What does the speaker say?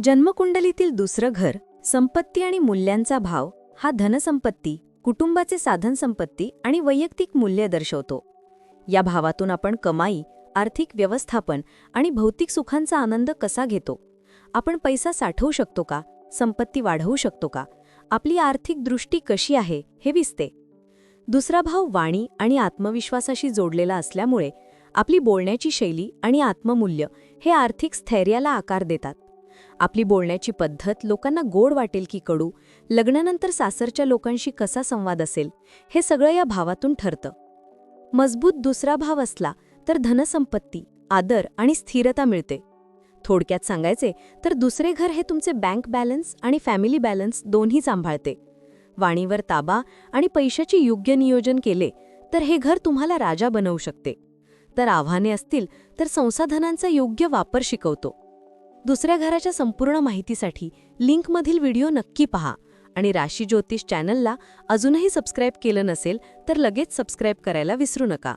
जन्मकुंडलीतील दुसरं घर संपत्ती आणि मूल्यांचा भाव हा धनसंपत्ती कुटुंबाचे साधन संपत्ती आणि वैयक्तिक मूल्य दर्शवतो. या भावातून आपण कमाई आर्थिक व्यवस्थापन आणि भौतिक सुखांचा आनंद कसा घेतो? आपण पैसा साठवू शकतो का? संपत्ती वाढवू शकतो का? आपली आर्थिक दृष्टी कशी आहे हे दिसते. दुसरा भाव वाणी आणि आत्मविश्वासाशी जोडलेला असल्यामुळे आपली बोलण्याची शैली आणि आत्ममूल्य हे आर्थिक स्थैर्याला आकार देतात. आपली बोलण्याची पद्धत लोकांना गोड वाटेल की कडू लग्नानंतर सासरच्या लोकांशी कसा संवाद असेल हे सगळं या भावातून ठरतं. मजबूत दुसरा भाव असला तर धनसंपत्ती आदर आणि स्थिरता मिळते. थोडक्यात सांगायचे तर दुसरे घर हे तुमचे बँक बॅलन्स आणि फॅमिली बॅलन्स दोन्ही सांभाळते. वाणीवर ताबा आणि पैशाचे योग्य नियोजन केले तर हे घर तुम्हाला राजा बनवू शकते. तर आव्हाने असतील तर संसाधनांचा योग्य वापर शिकवतो. दुसऱ्या घराच्या संपूर्ण माहितीसाठी लिंकमधील व्हिडिओ नक्की पहा आणि राशी ज्योतिष चॅनलला अजूनही सबस्क्राईब केलं नसेल तर लगेच सबस्क्राईब करायला विसरू नका.